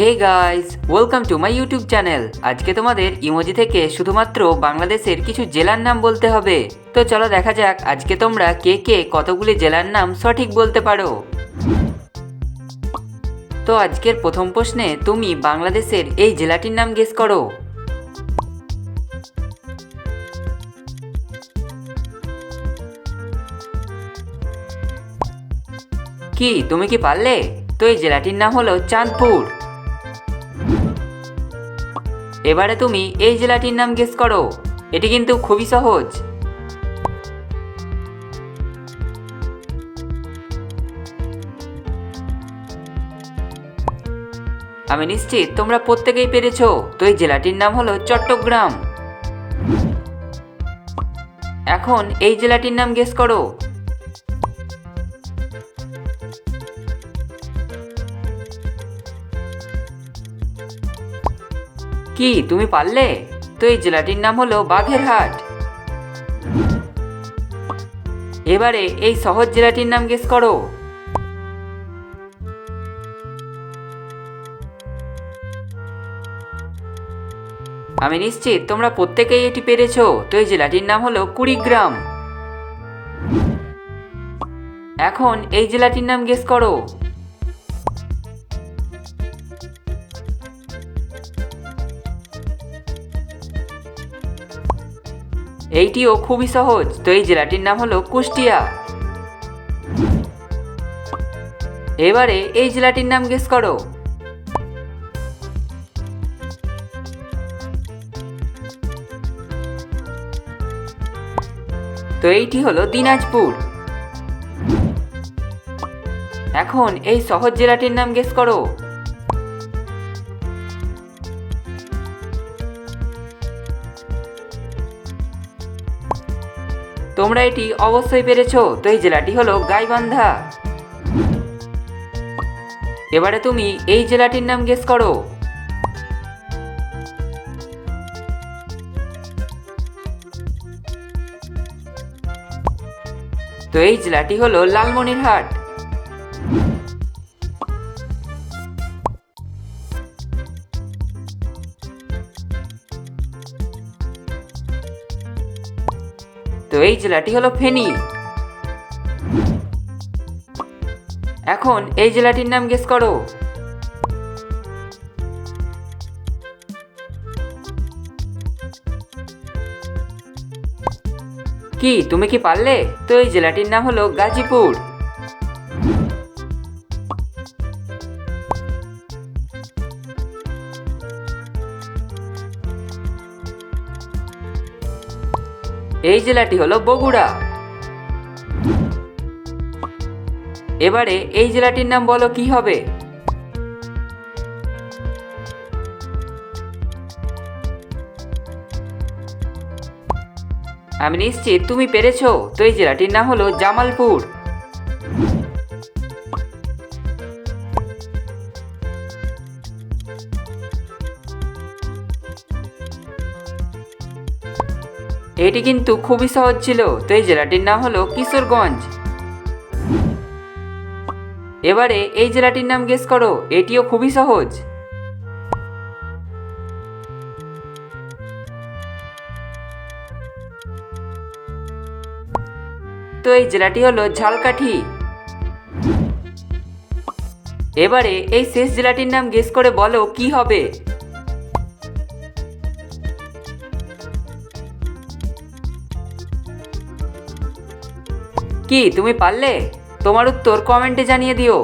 Hey guys welcome to my YouTube channel আজকে তোমাদের emoji থেকে শুধুমাত্র বাংলাদেশের কিছু জেলার নাম বলতে হবে। তো চলো দেখা যাক আজকে তোমরা কে কে কতগুলি জেলার নাম সঠিক বলতে পারো। তো আজকের প্রথম প্রশ্নে তুমি বাংলাদেশের এই জেলাটির নাম গেস করো। কি, তুমি কি পারলে? তো এই জেলাটির নাম হলো চাঁদপুর। এবারে তুমি এই জেলাটির নাম গেস করো। এটি কিন্তু খুবই সহজ। আমি নিশ্চিত তোমরা প্রত্যেকেই পেরেছ। তো এই জেলাটির নাম হলো চট্টগ্রাম। এখন এই জেলাটির নাম গেস করো। কি, তুমি পারলে? তো এই জেলাটির নাম হলো বাঘেরহাট। এবারে এই সহজ জেলাটির নাম গেস করো। আমি নিশ্চিত তোমরা প্রত্যেকেই এটি পেরেছ। তো এই জেলাটির নাম হলো কুড়িগ্রাম। এখন এই জেলাটির নাম গেস করো। এইটিও খুবই সহজ। তো এই জেলাটির নাম হলো কুষ্টিয়া। এবারে এই জেলাটির নাম গেস করো। তো এইটি হলো দিনাজপুর। এখন এই সহজ জেলাটির নাম গেস করো। তোমরা এটি অবশ্যই পেরেছ। তো এই জেলাটি হলো গাইবান্ধা। এবারে তুমি এই জেলাটির নাম গেস করো। তো এই জেলাটি হলো লালমনিরহাট। তো এই জেলাটি হলো ফেনী। এখন এই জেলাটির নাম গেস করো। কি, তুমি কি পারলে? তো এই জেলাটির নাম হলো গাজীপুর। এই জেলাটি হলো বগুড়া। এবারে এই জেলাটির নাম বলো কি হবে? আমি নিশ্চিত তুমি পেরেছ, তো এই জেলাটির নাম হলো জামালপুর। এটি কিন্তু খুবই সহজ ছিল, তো এই জেলাটির নাম হলো কিশোরগঞ্জ। এবারে এই জেলাটির নাম গেস করো, এটিও খুবই সহজ। তো এই জেলাটি হলো ঝালকাঠি। এবারে এই শেষ জেলাটির নাম গেস করে বলো কি হবে। কি তুমি পারলে? তোমার উত্তর কমেন্টে জানিয়ে দিও।